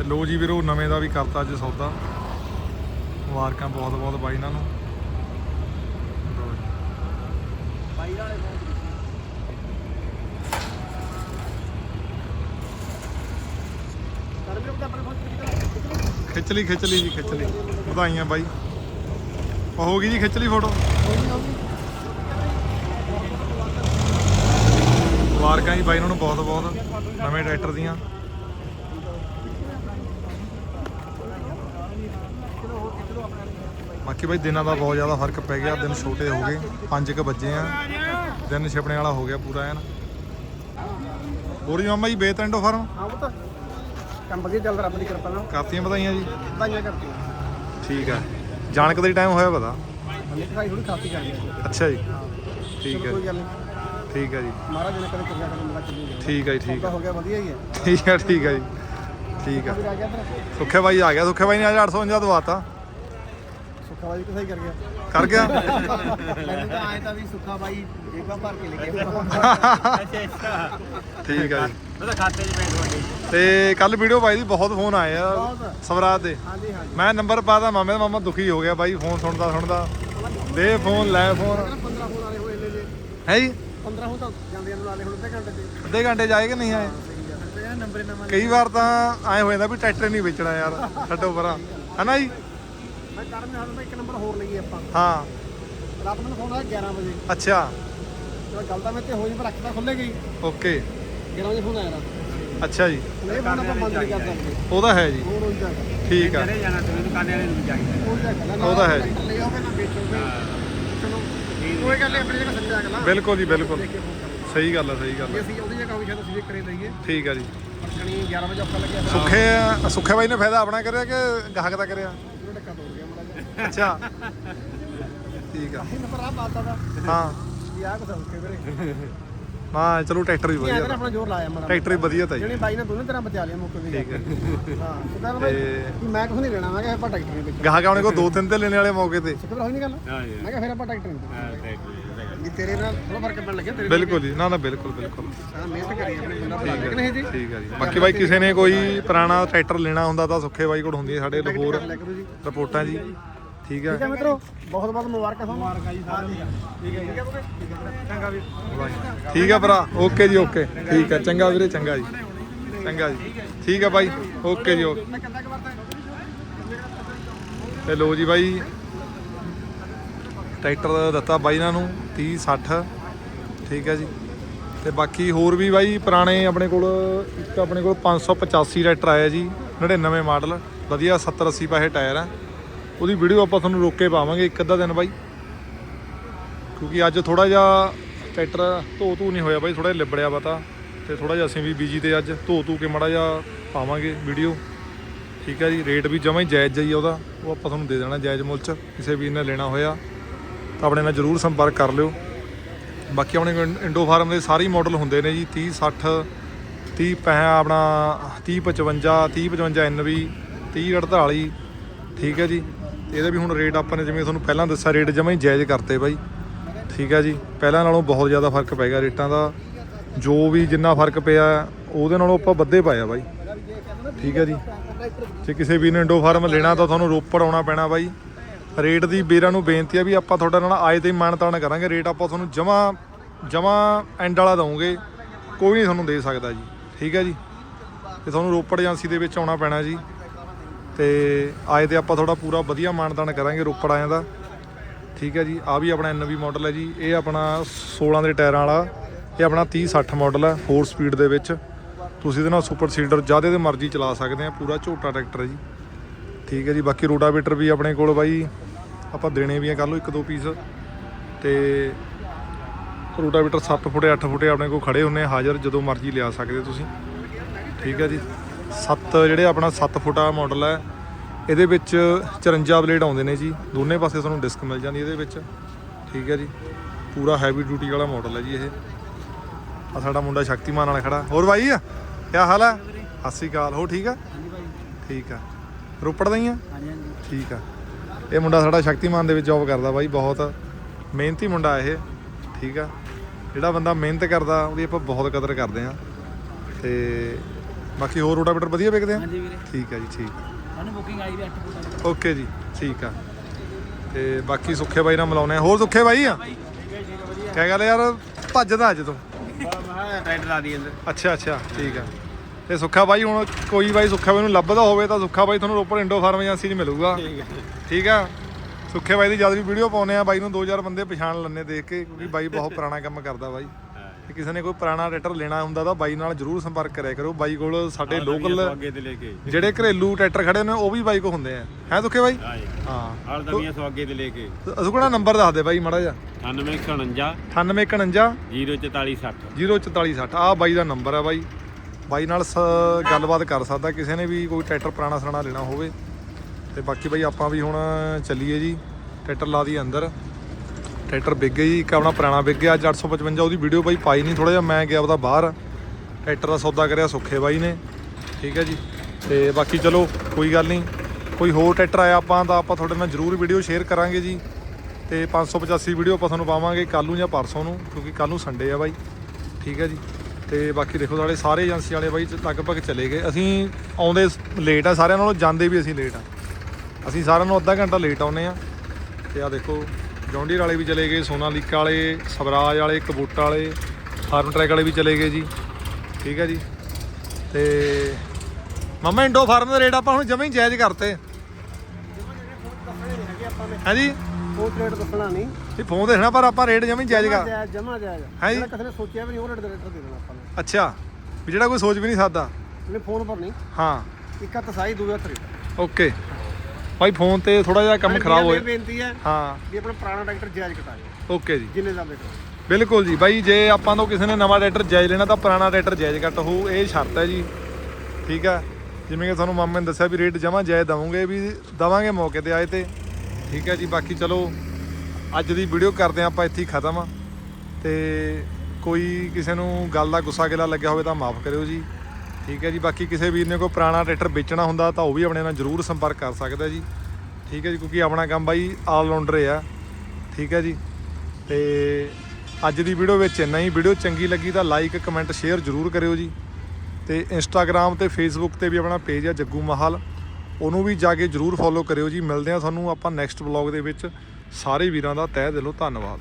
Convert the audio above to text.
ਤੇ ਲੋ ਜੀ ਵੀਰੋ, ਨਵੇਂ ਦਾ ਵੀ ਕਰਤਾ ਅੱਜ ਸੌਦਾ। ਮੁਬਾਰਕਾਂ ਬਹੁਤ ਬਹੁਤ ਬਾਈ ਇਹਨਾਂ ਨੂੰ। ਬਾਈ ਵਾਲੇ ਖਿੱਚ ਲਈ ਖਿੱਚ ਲਈ ਜੀ, ਖਿੱਚ ਲਈ। ਵਧਾਈਆਂ ਬਾਈ। ਹੋ ਗਈ ਜੀ, ਖਿੱਚ ਲਈ ਫੋਟੋ। ਮੁਬਾਰਕਾਂ ਜੀ ਬਾਈ ਇਹਨਾਂ ਨੂੰ ਬਹੁਤ ਬਹੁਤ, ਨਵੇਂ ਟਰੈਕਟਰ ਦੀਆਂ। ਬਾਕੀ ਬਾਈ ਦਿਨਾਂ ਦਾ ਬਹੁਤ ਜ਼ਿਆਦਾ ਫ਼ਰਕ ਪੈ ਗਿਆ ਦਿਨ ਛੋਟੇ ਹੋ ਗਏ 5 ਕ ਵੱਜੇ ਆ। ਦਿਨ ਛਿਪਣੇ ਵਾਲਾ ਹੋ ਗਿਆ ਪੂਰਾ ਐਨ। ਹੋਰ ਜੀ ਮਾਮਾ ਜੀ ਬੇਤੰਡੋ ਫਾਰਮ ਹਾਂ ਕੰਮ ਵਧੀਆ ਚੱਲਦਾ ਰੱਬ ਦੀ ਕਿਰਪਾ ਨਾਲ। ਕਰਤੀਆਂ ਵਧਾਈਆਂ ਜੀ। ਵਧਾਈਆਂ ਕਰਤੀ ਠੀਕ ਹੈ ਜਾਣਕ ਦਾ ਟਾਈਮ ਹੋਇਆ ਪਤਾ? ਹਲੇ ਭਾਈ ਥੋੜੀ ਖਾਤੀ ਕਰ ਗਿਆ ਅੱਛਾ ਜੀ। ਠੀਕ ਹੈ ਕੋਈ ਜੀ, ਗੱਲ ਨਹੀਂ। ਠੀਕ ਹੈ ਜੀ। ਮਹਾਰਾਜ ਨੇ ਕਦੇ ਕਿਰਿਆ ਕਰਨ ਚੱਲੀ ਗਿਆ ਠੀਕ ਹੈ ਜੀ, ਠੀਕ ਹੈ ਹੋ ਗਿਆ ਵਧੀਆ ਹੀ ਹੈ ਠੀਕ ਹੈ ਠੀਕ ਹੈ ਜੀ। ਠੀਕ ਆ। ਸੁੱਖੇ ਬਾਈ ਆ ਗਿਆ ਸੁੱਖੇ ਬਾਈ ਨੇ ਅੱਜ 849 ਦਵਾਤਾ ਸੁੱਖਾ ਬਾਈ ਕਿਥੇ ਕਰ ਗਿਆ? ਕਰ ਗਿਆ? ਮੈਨੂੰ ਤਾਂ ਆਏ ਤਾਂ ਵੀ ਸੁੱਖਾ ਬਾਈ ਜੇਬਾਂ ਭਰ ਕੇ ਲੈ ਗਿਆ। ਅੱਛਾ ਅੱਛਾ ਠੀਕ ਹੈ ਜੀ। ਉਹਦਾ ਖਾਤੇ 'ਚ ਪੈਸੇ ਤੁਹਾਡੇ ਤੇ ਕੱਲ ਵੀਡੀਓ ਬਾਈ ਦੀ ਬਹੁਤ ਫੋਨ ਆਏ ਆ। ਸਵਰਾਜ ਦੇ। ਹਾਂਜੀ ਹਾਂਜੀ। ਮੈਂ ਨੰਬਰ ਪਾਦਾ ਮਾਮੇ ਦਾ ਮਾਮਾ ਦੁਖੀ ਹੋ ਗਿਆ ਬਾਈ ਫੋਨ ਸੁਣਦਾ ਸੁਣਦਾ। ਦੇ ਫੋਨ ਲੈ ਫੋਨ। 15 ਫੋਨ ਆਲੇ ਹੋਏ ਲੈ ਜੇ। ਹੈ ਜੀ? 15 ਹੁਣ ਤਾਂ ਜਾਂਦੇ ਨੂੰ ਆਲੇ ਹੁਣ ਅੱਧੇ ਘੰਟੇ 'ਚ। ਅੱਧੇ ਘੰਟੇ ਜਾਏ ਕਿ ਨਹੀਂ ਆਏ? ਆ ਤਾਂ ਕਈ ਵਾਰ ਤਾਂ ਐ ਹੋ ਜਾਂਦਾ ਵੀ ਟਰੈਕਟਰ ਨਹੀਂ ਵੇਚਣਾ ਯਾਰ ਛੱਡੋ ਪਰਾਂ। ਹਨਾ ਜੀ? ਮੈਂ ਕਰਨ ਨਾਲ ਤਾਂ ਇੱਕ ਨੰਬਰ ਹੋਰ ਲਈਏ ਆਪਾਂ। ਹਾਂ। ਰਾਤ ਮੈਨੂੰ ਫੋਨ ਆਇਆ 11 ਵਜੇ। ਅੱਛਾ। ਚਲੋ ਗੱਲ ਤਾਂ ਮੈਂ ਤੇ ਹੋਈ ਪਰ ਰੱਖਦਾ ਖੁੱਲੇ ਗਈ ਓਕੇ। 11 ਵਜੇ ਫੋਨ ਆਇਆ ਰਾਤ ਅੱਛਾ ਜੀ। ਇਹ ਫੋਨ ਆਪਾਂ ਬੰਦ ਨਹੀਂ ਕਰ ਸਕਦੇ। ਉਹਦਾ ਹੈ ਜੀ। ਹੋਰ ਹੋਈ ਜਾਏਗਾ ਠੀਕ ਆ। ਜਾਣਾ ਤੇ ਦੁਕਾਨੇ ਵਾਲੇ ਨੂੰ ਚਾਹੀਦਾ। ਉਹ ਜਾਏਗਾ ਉਹਦਾ ਹੈ ਜੀ। ਲੈ ਆਓਗੇ ਨਾ ਵੇਚੋਗੇ ਚਲੋ। ਕੋਈ ਗੱਲ ਨਹੀਂ ਆਪਣੀ ਜਗ੍ਹਾ ਸੱਚਾ ਅਗਲਾ। ਬਿਲਕੁਲ ਜੀ ਬਿਲਕੁਲ। ਦੇਖ ਕੇ ਫੋਨ ਕਰੋ ਸਹੀ ਗੱਲ ਆ ਸਹੀ ਗੱਲ ਜੇ ਆ। ਅਸੀਂ ਉਹਦੀ ਜਗ੍ਹਾ ਵੀ ਸ਼ਾਇਦ ਅਸੀਂ ਵੀ ਕਰੇ ਲਈਏ। ਠੀਕ ਆ ਜੀ। ਪਰ ਜਣੀ 11 ਵਜੇ ਔਖਾ ਲੱਗਿਆ। ਫਿਰ ਸੁੱਖੇ ਸੁੱਖੇ ਬਾਈ ਨੇ ਫਾਇਦਾ ਆਪਣਾ ਕਰਿਆ ਕਿ ਗਾਹਕ ਦਾ ਕਰਿਆ ਉਹਨੂੰ ਧੱਕਾ ਤੋੜ ਗਿਆ ਮੁੰਡਾ ਅੱਛਾ। ਠੀਕ ਆ। ਇਹ ਨੰਬਰ ਆ ਬਾਤਾ ਦਾ। ਹਾਂ। ਵੀ ਆ ਕੁਛ ਔਖੇ ਵੀਰੇ। ਹਾਂ ਚਲੋ ਟਰੈਕਟਰ ਵੀ ਇਹ ਵਧੀਆ। ਆਪਣਾ ਜ਼ੋਰ ਲਾਇਆ ਮੜਾ ਟਰੈਕਟਰ ਵੀ ਵਧੀਆ ਤਾਂ ਜੀ। ਜਿਹੜੇ ਬਾਈ ਨੇ ਦੋਨੇ ਤਰ੍ਹਾਂ ਬਚਾ ਲਿਆ ਮੌਕੇ ਵੀ ਠੀਕ ਹੈ ਹਾਂ ਸੁਦਾ ਬਾਈ ਤੇ- ਵੀ ਮੈਂ ਕੁਝ ਨਹੀਂ ਲੈਣਾ ਮੈਂ ਕਿਹਾ ਆਪਾਂ ਟਰੈਕਟਰ ਨਹੀਂ ਵੇਚਣਾ ਗਾਹਕ ਆਪਣੇ ਕੋਲ ਦੋ ਤਿੰਨ ਤੇ ਲੈਣੇ ਵਾਲੇ ਮੌਕੇ ਤੇ। ਸਿੱਖ ਹੋਈ ਨਹੀਂ ਗੱਲ? ਮੈਂ ਕਿਹਾ ਫਿਰ ਆਪਾਂ ਟਰੈਕਟਰ ਨਹੀਂ ਵੀ ਤੇਰੇ ਨਾਲ ਥੋੜਾ ਫ਼ਰਕ ਪੈਣ ਲੱਗਿਆ ਤੇਰੇ ਨਾਲ ਬਿਲਕੁਲ ਜੀ। ਨਾ ਨਾ ਬਿਲਕੁਲ ਬਿਲਕੁਲ। ਹਾਂ ਮਿਹਨਤ ਕਰੀ ਆਪਣੇ ਬੰਦਾ। ਬਣਾ ਕੇ ਨਹੀਂ ਜੀ ਠੀਕ ਆ ਜੀ। ਬਾਕੀ ਬਾਈ ਕਿਸੇ ਨੇ ਕੋਈ ਪੁਰਾਣਾ ਟਰੈਕਟਰ ਲੈਣਾ ਹੁੰਦਾ ਤਾਂ ਸੁੱਖੇ ਬਾਈ ਕੋਲ ਹੁੰਦੀ ਹੈ ਸਾਡੇ ਲਾਹੌਰ ਲੈ ਕਰੋ ਜੀ। ਰਿਪੋਰਟਾਂ ਜੀ। ਠੀਕ ਆ ਠੀਕ ਹੈ ਮਿੱਤਰੋ ਬਹੁਤ ਬਹੁਤ ਮੁਬਾਰਕਾਂ ਤੁਹਾਨੂੰ। ਮੁਬਾਰਕਾਂ ਜੀ ਸਾਰਿਆਂ ਠੀਕ ਹੈ ਠੀਕ ਹੈ ਬੋਲੇ ਚੰਗਾ ਵੀ ਠੀਕ ਆ ਭਰਾ ਓਕੇ ਜੀ ਓਕੇ। ਠੀਕ ਆ ਚੰਗਾ ਵੀਰੇ ਚੰਗਾ ਜੀ। ਚੰਗਾ ਜੀ। ਠੀਕ ਆ ਬਾਈ ਓਕੇ ਜੀ ਓਕੇ। ਤੇ ਲੋ ਜੀ ਬਾਈ ਟਰੈਕਟਰ ਦਿੱਤਾ ਬਾਈ ਇਹਨਾਂ ਨੂੰ 30 60 ਠੀਕ ਹੈ ਜੀ। ਤੇ ਬਾਕੀ ਹੋਰ ਵੀ ਬਾਈ ਪੁਰਾਣੇ ਆਪਣੇ ਕੋਲ ਇੱਕ ਆਪਣੇ ਕੋਲ 585 ਟਰੈਕਟਰ ਆਇਆ ਜੀ 99 ਮਾਡਲ। ਵਧੀਆ 70 80 ਪੈਸੇ ਟਾਇਰ ਆ। ਉਹਦੀ ਵੀਡੀਓ ਆਪਾਂ ਤੁਹਾਨੂੰ ਰੋਕ ਕੇ ਪਾਵਾਂਗੇ ਇੱਕ ਅੱਧਾ ਦਿਨ ਬਾਈ। ਕਿਉਂਕਿ ਅੱਜ ਥੋੜਾ ਜਿਹਾ ਟਰੈਕਟਰ ਧੋ ਧੂ ਨਹੀਂ ਹੋਇਆ ਬਾਈ ਥੋੜਾ ਜਿਹਾ ਲਿਬੜਿਆ ਪਤਾ ਤਾਂ। ਤੇ ਥੋੜਾ ਜਿਹਾ ਅਸੀਂ ਵੀ ਬੀਜੀ ਤੇ ਅੱਜ ਧੋ ਧੂ ਕੇ ਮੜਾ ਜਿਹਾ ਪਾਵਾਂਗੇ ਵੀਡੀਓ ਠੀਕ ਹੈ ਜੀ ਰੇਟ ਵੀ ਜਮਾਂ ਹੀ ਜਾਇਜ਼ ਜਾਈ ਉਹਦਾ। ਉਹ ਆਪਾਂ ਤੁਹਾਨੂੰ ਦੇ ਦੇਣਾ ਜਾਇਜ਼ ਮੁੱਲ 'ਚ, ਕਿਸੇ ਵੀ ਨੇ ਲੈਣਾ ਹੋਇਆ। ਤਾਂ ਆਪਣੇ ਨਾਲ ਜਰੂਰ ਸੰਪਰਕ ਕਰ ਲਿਓ। ਬਾਕੀ ਆਪਣੇ ਕੋਲ ਇੰਡੋ ਫਾਰਮ ਦੇ ਸਾਰੇ ਮਾਡਲ ਹੁੰਦੇ ਨੇ ਜੀ 30 60 30 ਪੈਸਾ ਆਪਣਾ 30 55 30 55 NV 30 48 ਠੀਕ ਹੈ ਜੀ। ਤੇ ਇਹਦਾ ਵੀ ਹੁਣ ਰੇਟ ਆਪਾਂ ਨੇ ਜਿਵੇਂ ਤੁਹਾਨੂੰ ਪਹਿਲਾਂ ਦੱਸਿਆ ਰੇਟ ਜਮਾਂ ਹੀ ਜਾਇਜ਼ ਕਰਤੇ ਬਾਈ। ਠੀਕ ਹੈ ਜੀ। ਪਹਿਲਾਂ ਨਾਲੋਂ ਬਹੁਤ ਜ਼ਿਆਦਾ ਫ਼ਰਕ ਪੈ ਗਿਆ ਰੇਟਾਂ ਦਾ। ਜੋ ਵੀ ਜਿੰਨਾ ਫ਼ਰਕ ਪਿਆ, ਉਹਦੇ ਨਾਲੋਂ ਆਪਾਂ ਵੱਧੇ ਪਾਇਆ ਬਾਈ। ਠੀਕ ਹੈ ਜੀ। ਜੇ ਕਿਸੇ ਵੀ ਨੇ ਇੰਡੋ ਫਾਰਮ ਲੈਣਾ ਤਾਂ ਤੁਹਾਨੂੰ ਰੋਪੜ ਆਉਣਾ ਪੈਣਾ ਬਾਈ। ਰੇਟ ਦੀ ਬੇਰਾਂ ਨੂੰ ਬੇਨਤੀ ਆ ਵੀ ਆਪਾਂ ਤੁਹਾਡੇ ਨਾਲ ਆਏ ਤੇ ਮਾਨਤਾਨ ਕਰਾਂਗੇ। ਰੇਟ ਆਪਾਂ ਤੁਹਾਨੂੰ ਜਮਾ ਜਮਾ ਐਂਡ ਵਾਲਾ ਦਵਾਂਗੇ ਕੋਈ ਨਹੀਂ ਤੁਹਾਨੂੰ ਦੇ ਸਕਦਾ ਜੀ। ਠੀਕ ਹੈ ਜੀ। ਤੇ ਤੁਹਾਨੂੰ ਰੋਪੜ ਏਜੰਸੀ ਦੇ ਵਿੱਚ ਆਉਣਾ ਪੈਣਾ ਜੀ। ਤੇ ਆਏ ਤੇ ਆਪਾਂ ਥੋੜਾ ਪੂਰਾ ਵਧੀਆ ਮਾਨਤਾਨ ਕਰਾਂਗੇ ਰੋਪੜ ਆਇਆਂ ਦਾ। ਠੀਕ ਹੈ ਜੀ ਆ ਵੀ ਆਪਣਾ ਐਨਵੀ ਮਾਡਲ ਹੈ ਜੀ, ਇਹ ਆਪਣਾ 16 ਦੇ ਟਾਇਰਾਂ ਵਾਲਾ, ਇਹ ਆਪਣਾ 30 60 ਮਾਡਲ ਹੈ 4 ਸਪੀਡ ਦੇ ਵਿੱਚ। ਤੁਸੀਂ ਇਹਦੇ ਨਾਲ ਸੁਪਰ ਸੀਡਰ ਜ਼ਿਆਦਾ ਦੇ ਮਰਜ਼ੀ ਚਲਾ ਸਕਦੇ ਆ, ਪੂਰਾ ਝੋਟਾ ਟਰੈਕਟਰ ਹੈ ਜੀ। ਠੀਕ ਹੈ ਜੀ, ਬਾਕੀ ਰੋਟਾਵੇਟਰ ਵੀ ਆਪਣੇ ਕੋਲ ਬਾਈ, ਆਪਾਂ ਦੇਣੇ ਵੀ ਆ ਕੱਲ ਨੂੰ ਇੱਕ ਦੋ ਪੀਸ ਤੇ ਰੋਟਾਵੇਟਰ 7 ਫੁੱਟੇ 8 ਫੁੱਟੇ ਆਪਣੇ ਕੋਲ ਖੜੇ ਹੁੰਨੇ ਹਾਜ਼ਰ ਜਦੋਂ ਮਰਜ਼ੀ ਲਿਆ ਸਕਦੇ ਤੁਸੀਂ। ਠੀਕ ਹੈ ਜੀ। ਸੱਤ ਜਿਹੜੇ ਆਪਣਾ 7 ਫੁੱਟਾ ਮਾਡਲ ਹੈ, ਇਹਦੇ ਵਿੱਚ 54 ਬਲੇਡ ਆਉਂਦੇ ਨੇ ਜੀ। ਦੋਨੇ ਪਾਸੇ ਤੁਹਾਨੂੰ ਡਿਸਕ ਮਿਲ ਜਾਂਦੀ ਇਹਦੇ ਵਿੱਚ। ਠੀਕ ਹੈ ਜੀ। ਪੂਰਾ ਹੈਵੀ ਡਿਊਟੀ ਵਾਲਾ ਮਾਡਲ ਹੈ ਜੀ ਇਹ। ਆ ਸਾਡਾ ਮੁੰਡਾ ਸ਼ਕਤੀਮਾਨ ਨਾਲ ਖੜਾ। ਹੋਰ ਬਾਈ ਆ ਕੀ ਹਾਲ ਹੈ? ਸਤਿ ਸ਼੍ਰੀ ਅਕਾਲ। ਹੋ ਠੀਕ ਆ? ਠੀਕ ਆ। ਰੋਪੜ ਦਾ ਹੀ ਆ? ਠੀਕ ਆ। ਇਹ ਮੁੰਡਾ ਸਾਡਾ ਸ਼ਕਤੀਮਾਨ ਦੇ ਵਿੱਚ ਜੌਬ ਕਰਦਾ ਬਾਈ, ਬਹੁਤ। ਮਿਹਨਤੀ ਮੁੰਡਾ ਇਹ। ਠੀਕ ਆ। ਜਿਹੜਾ ਬੰਦਾ ਮਿਹਨਤ ਕਰਦਾ, ਉਹਦੀ ਆਪਾਂ ਬਹੁਤ ਕਦਰ ਕਰਦੇ ਆ ਤੇ ਬਾਕੀ ਹੋਰ ਰੋਟਾਵੇਟਰ ਵਧੀਆ ਵਿਕਦੇ ਆ? ਹਾਂਜੀ ਵੀਰੇ। ਠੀਕ ਹੈ ਜੀ ਠੀਕ ਸਾਨੂੰ ਬੁਕਿੰਗ ਆਈ ਵੀ 8 ਫੁੱਟ ਓਕੇ ਜੀ ਠੀਕ ਆ। ਤੇ ਬਾਕੀ ਸੁੱਖੇ ਬਾਈ ਨਾਲ ਮਿਲਾਉਣੇ ਆ। ਹੋਰ ਸੁੱਖੇ ਬਾਈ ਆ? ਕਹਿ ਗੱਲ ਯਾਰ ਭੱਜਦਾ ਅੱਜ ਤੋਂ। ਮੈਂ ਟਰੈਕਟਰ ਲਾ ਦੀ ਅੰਦਰ। ਅੱਛਾ ਅੱਛਾ ਠੀਕ ਆ। ਤੇ ਸੁੱਖਾ ਬਾਈ ਹੁਣ ਕੋਈ ਬਾਈ ਸੁੱਖਾ ਬਾਈ ਨੂੰ ਲੱਭਦਾ ਹੋਵੇ ਤਾਂ ਸੁੱਖਾ ਬਾਈ ਤੁਹਾਨੂੰ ਰੋਪੜ ਇੰਡੋ ਫਾਰਮ ਏਜੰਸੀ 'ਚ ਮਿਲੂਗਾ। ਠੀਕ ਆ। ਸੁੱਖੇ ਬਾਈ ਦੀ ਜਦ ਵੀ ਵੀਡੀਓ ਪਾਉਨੇ ਆ ਬਾਈ ਨੂੰ 2000 ਬੰਦੇ ਪਛਾਣ ਲੈਣੇ ਦੇਖ ਕੇ ਕਿਉਂਕਿ ਬਾਈ ਬਹੁਤ ਪੁਰਾਣਾ ਕੰਮ ਕਰਦਾ ਬਾਈ। ਤੇ ਕਿਸੇ ਨੇ ਕੋਈ ਪੁਰਾਣਾ ਟਰੈਕਟਰ ਲੈਣਾ ਹੁੰਦਾ ਤਾਂ ਬਾਈ ਨਾਲ ਜਰੂਰ ਸੰਪਰਕ ਕਰਿਆ ਕਰੋ। ਬਾਈ ਕੋਲ ਸਾਡੇ ਲੋਕਲ ਅੱਗੇ ਤੇ ਲੈ ਕੇ ਜਿਹੜੇ ਘਰੇਲੂ ਟਰੈਕਟਰ ਖੜੇ ਨੇ ਉਹ ਵੀ ਬਾਈ ਕੋ ਹੁੰਦੇ ਆ। ਹੈ ਸੁੱਖੇ ਬਾਈ? ਹਾਂ ਜੀ। ਹਾਂ। ਹਾਲ ਦਵੀਆਂ ਸੋ ਅੱਗੇ ਤੇ ਲੈ ਕੇ ਅਸੁਕਣਾ ਨੰਬਰ ਦੱਸ ਦੇ ਬਾਈ ਮਾੜਾ ਜਿਹਾ? 9849 9851 04460 04460 ਆ ਬਾਈ ਦਾ ਨੰਬਰ ਹੈ ਬਾਈ। ਬਾਈ ਨਾਲ ਗੱਲਬਾਤ ਕਰ ਸਕਦਾ ਕਿਸੇ ਨੇ ਵੀ ਕੋਈ ਟਰੈਕਟਰ ਪੁਰਾਣਾ ਸਰਾਣਾ ਲੈਣਾ ਹੋਵੇ। ਤੇ ਬਾਕੀ ਬਾਈ ਆਪਾਂ ਵੀ ਹੁਣ ਚੱਲੀਏ ਜੀ ਟਰੈਕਟਰ ਲਾ ਦੀ ਅੰਦਰ। ਟਰੈਕਟਰ ਵਿਕ ਗਿਆ ਜੀ, ਇੱਕ ਆਪਣਾ ਪੁਰਾਣਾ ਵਿਕ ਗਿਆ, ਅੱਜ 855 ਉਹਦੀ ਵੀਡੀਓ ਬਾਈ ਪਾਈ ਨਹੀਂ ਥੋੜਾ ਜਿਹਾ ਮੈਂ ਗਿਆ ਉਹਦਾ ਬਾਹਰ। ਟਰੈਕਟਰ ਦਾ ਸੌਦਾ ਕਰਿਆ ਸੁੱਖੇ ਬਾਈ ਨੇ, ਠੀਕ ਹੈ ਜੀ। ਤੇ ਬਾਕੀ ਚਲੋ, ਕੋਈ ਗੱਲ ਨਹੀਂ, ਕੋਈ ਹੋਰ ਟਰੈਕਟਰ ਆਇਆ ਆਪਾਂ ਤਾਂ ਆਪਾਂ ਤੁਹਾਡੇ ਨਾਲ ਜ਼ਰੂਰ ਵੀਡੀਓ ਸ਼ੇਅਰ ਕਰਾਂਗੇ ਜੀ। ਤੇ 585 ਵੀਡੀਓ ਆਪਾਂ ਤੁਹਾਨੂੰ ਪਾਵਾਂਗੇ ਕੱਲ ਨੂੰ ਜਾਂ ਪਰਸੋਂ ਨੂੰ, ਕਿਉਂਕਿ ਕੱਲ ਨੂੰ ਸੰਡੇ ਆ ਬਾਈ, ਠੀਕ ਹੈ ਜੀ। ਤੇ ਬਾਕੀ ਦੇਖੋ ਸਾਡੇ ਸਾਰੇ ਏਜੰਸੀ ਵਾਲੇ ਬਾਈ ਲਗਭਗ ਚਲੇ ਗਏ। ਅਸੀਂ ਆਉਂਦੇ ਲੇਟ ਆ, ਸਾਰਿਆਂ ਨਾਲੋਂ ਜਾਂਦੇ ਵੀ ਅਸੀਂ ਲੇਟ ਆ। ਅਸੀਂ ਸਾਰਿਆਂ ਨੂੰ ਅੱਧਾ ਘੰਟਾ ਲੇਟ ਆਉਨੇ ਆ। ਤੇ ਆ ਦੇਖੋ ਜੌਂਡੀਰ ਵਾਲੇ ਵੀ ਚਲੇ ਗਏ ਸੋਨਾਲੀਕਾ ਵਾਲੇ ਸਵਰਾਜ ਵਾਲੇ ਕਬੂਟਾ ਵਾਲੇ ਫਾਰਮ ਟਰੈਕ ਵਾਲੇ ਵੀ ਚਲੇ ਗਏ ਜੀ। ਠੀਕ ਹੈ ਜੀ। ਤੇ ਮਮਾ ਇੰਡੋ ਫਾਰਮ ਦੇ ਰੇਟ ਆਪਾਂ ਹੁਣ ਜਮਾਂ ਹੀ ਜਾਇਜ਼ ਕਰਤੇ। ਹਾਂਜੀ? ਉਹ ਰੇਟ ਦੱਸਣਾ ਨਹੀਂ। ਇਹ ਫੋਨ ਦੇਖਣਾ ਪਰ ਆਪਾਂ ਰੇਟ ਜਮਾਂ ਹੀ ਜਾਇਜ਼ ਕਰ ਜਮਾ ਜਾਇਜ਼। ਹੈਂ ਜੀ? ਕਿਸੇ ਨੇ ਸੋਚਿਆ ਵੀ ਨਹੀਂ ਉਹ ਰੇਟ ਦੇ ਰੇਟ ਦੇ ਦੇਣਾ ਆਪਾਂ ਨੂੰ। ਅੱਛਾ। ਵੀ ਜਿਹੜਾ ਕੋਈ ਸੋਚ ਵੀ ਨਹੀਂ ਸਕਦਾ। ਇਹਨੇ ਫੋਨ ਪਰ ਨਹੀਂ। ਹਾਂ। ਇੱਕ ਹੱਥ ਸਾਈ ਦੂਜਾ ਹੱਥ ਰੇਟ। ਓਕੇ। ਭਾਈ ਫੋਨ ਤੇ ਥੋੜਾ ਜਿਹਾ ਕੰਮ ਖਰਾਬ ਹੋਇਆ ਬੇਨਤੀ ਹੈ ਹਾਂ। ਵੀ ਆਪਣਾ ਪੁਰਾਣਾ ਟਰੈਕਟਰ ਜਾਇਜ਼ ਕਟਾਇਓ। ਓਕੇ ਜੀ। ਜਿੰਨੇ ਦਾ ਬੇਟਾ। ਬਿਲਕੁਲ ਜੀ ਬਾਈ ਜੇ ਆਪਾਂ ਤੋਂ ਕਿਸੇ ਨੇ ਨਵਾਂ ਟਰੈਕਟਰ ਜਾਇਜ਼ ਲੈਣਾ ਤਾਂ ਪੁਰਾਣਾ ਟਰੈਕਟਰ ਜਾਇਜ਼ ਕੱਟ ਹੋਊ ਇਹ ਸ਼ਰਤ ਹੈ ਜੀ। ਠੀਕ ਹੈ ਜਿਵੇਂ ਕਿ ਤੁਹਾਨੂੰ ਮਾਮੇ ਨੇ ਦੱਸਿਆ ਵੀ ਰੇਟ ਜਮਾ ਜਾਇਜ਼ ਦਵਾਂਗੇ ਵੀ ਦਵਾਂਗੇ ਮੌਕੇ ਤੇ ਆਏ ਤੇ। ਠੀਕ ਹੈ ਜੀ ਬਾਕੀ ਚਲੋ ਅੱਜ ਦੀ ਵੀਡੀਓ ਕਰਦੇ ਆਪਾਂ ਇੱਥੇ ਹੀ ਖਤਮ ਤੇ ਕੋਈ ਕਿਸੇ ਨੂੰ ਗੱਲ ਦਾ ਗੁੱਸਾ ਗਿਲਾ ਲੱਗਿਆ ਹੋਵੇ ਤਾਂ ਮਾਫ ਕਰਿਓ ਜੀ। ਠੀਕ ਹੈ ਜੀ, ਬਾਕੀ ਕਿਸੇ ਵੀਰ ਨੇ ਕੋਈ ਪੁਰਾਣਾ ਟਰੈਕਟਰ ਵੇਚਣਾ ਹੁੰਦਾ ਤਾਂ ਉਹ ਵੀ ਆਪਣੇ ਨਾਲ ਜਰੂਰ ਸੰਪਰਕ ਕਰ ਸਕਦਾ ਜੀ। ਠੀਕ ਹੈ ਜੀ, ਕਿਉਂਕਿ ਆਪਣਾ ਕੰਮ ਬਾਈ ਆਲ ਰਾਊਂਡਰ ਆ। ਠੀਕ ਹੈ ਜੀ, ਤੇ ਅੱਜ ਦੀ ਵੀਡੀਓ ਵਿੱਚ ਇੰਨਾ ਹੀ। ਵੀਡੀਓ ਚੰਗੀ ਲੱਗੀ ਤਾਂ ਲਾਈਕ ਕਮੈਂਟ ਸ਼ੇਅਰ ਜਰੂਰ ਕਰਿਓ ਜੀ। ਤੇ ਇੰਸਟਾਗ੍ਰam ਤੇ ਫੇਸਬੁੱਕ ਤੇ ਵੀ ਆਪਣਾ ਪੇਜ ਆ ਜੱਗੂ ਮਹਾਲ। ਉਹਨੂੰ ਵੀ ਜਾ ਕੇ ਜਰੂਰ ਫੋਲੋ ਕਰਿਓ ਜੀ। ਮਿਲਦੇ ਆ ਤੁਹਾਨੂੰ ਆਪਾਂ ਨੈਕਸਟ ਵਲੌਗ ਦੇ ਵਿੱਚ। ਸਾਰੇ ਵੀਰਾਂ ਦਾ ਤਹਿ ਦਿਲੋਂ ਧੰਨਵਾਦ।